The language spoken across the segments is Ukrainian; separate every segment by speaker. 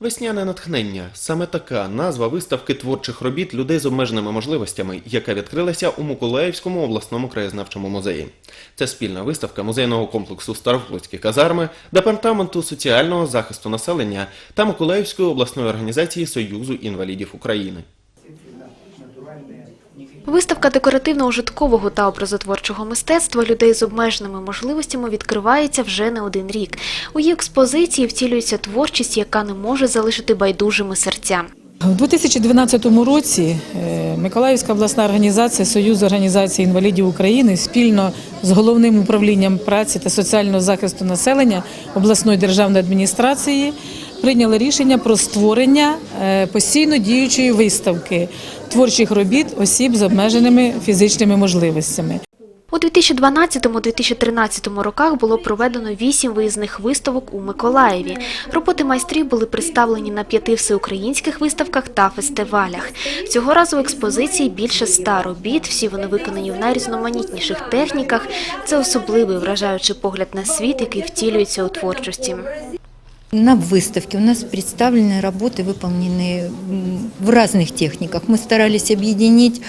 Speaker 1: Весняне натхнення саме така назва виставки творчих робіт людей з обмеженими можливостями, яка відкрилася у Миколаївському обласному краєзнавчому музеї. Це спільна виставка музейного комплексу Старофлотські казарми, департаменту соціального захисту населення та Миколаївської обласної організації Союзу інвалідів України.
Speaker 2: Виставка декоративно-ужиткового та образотворчого мистецтва людей з обмеженими можливостями відкривається вже не один рік. У її експозиції втілюється творчість, яка не може залишити байдужими серця.
Speaker 3: У 2012 році е, Миколаївська обласна організація Союз організацій інвалідів України спільно з головним управлінням праці та соціального захисту населення обласної державної адміністрації прийняли рішення про створення е, постійно діючої виставки творчих робіт осіб з обмеженими фізичними можливостями.
Speaker 2: У 2012-2013 роках було проведено вісім виїзних виставок у Миколаєві. Роботи майстрів були представлені на п'яти всеукраїнських виставках та фестивалях. Цього разу в експозиції більше ста робіт. Всі вони виконані в найрізноманітніших техніках. Це особливий вражаючий погляд на світ, який втілюється у творчості.
Speaker 4: На выставке у нас представлены работы, выполненные в разных техниках. Мы старались объединить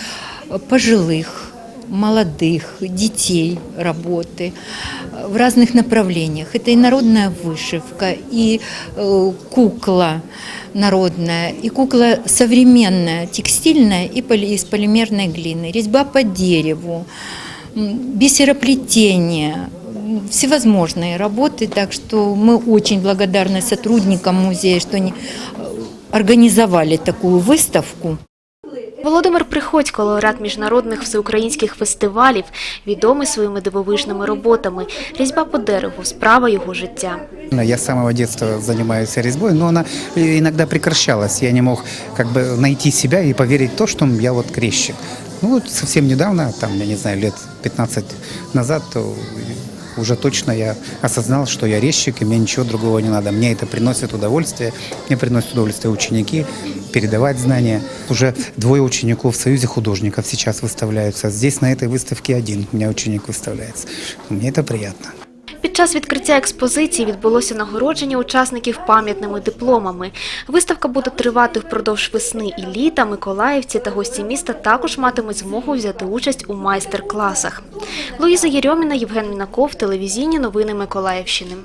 Speaker 4: э, пожилых, молодых, детей работы э, в разных направлениях. Это и народная вышивка, и э, кукла народная, и кукла современная, текстильная и из полимерной глины, резьба по дереву, бисероплетение, всевозможные работы, так что мы очень благодарны сотрудникам музея, что они э, организовали такую выставку.
Speaker 2: Володимир Приходько, лауреат міжнародних всеукраїнських фестивалів, відомий своїми дивовижними роботами. Різьба по дереву справа його життя.
Speaker 5: Я с самого детства занимаюсь резьбой, но она э, иногда прекращалась. Я не мог как бы найти себя и поверить в то, что я вот крещик. Ну вот совсем недавно, там, я не знаю, лет 15 назад, то уже точно я осознал, что я резчик, и мне ничего другого не надо. Мне это приносит удовольствие, мне приносят удовольствие ученики, передавать знания. Уже двое учеников в Союзе художников сейчас выставляются. Здесь на этой выставке один у меня ученик выставляется. Мне это приятно.
Speaker 2: Час відкриття експозиції відбулося нагородження учасників пам'ятними дипломами. Виставка буде тривати впродовж весни і літа. Миколаївці та гості міста також матимуть змогу взяти участь у майстер-класах. Луїза Єрьоміна, Євген Мінаков, телевізійні новини Миколаївщини.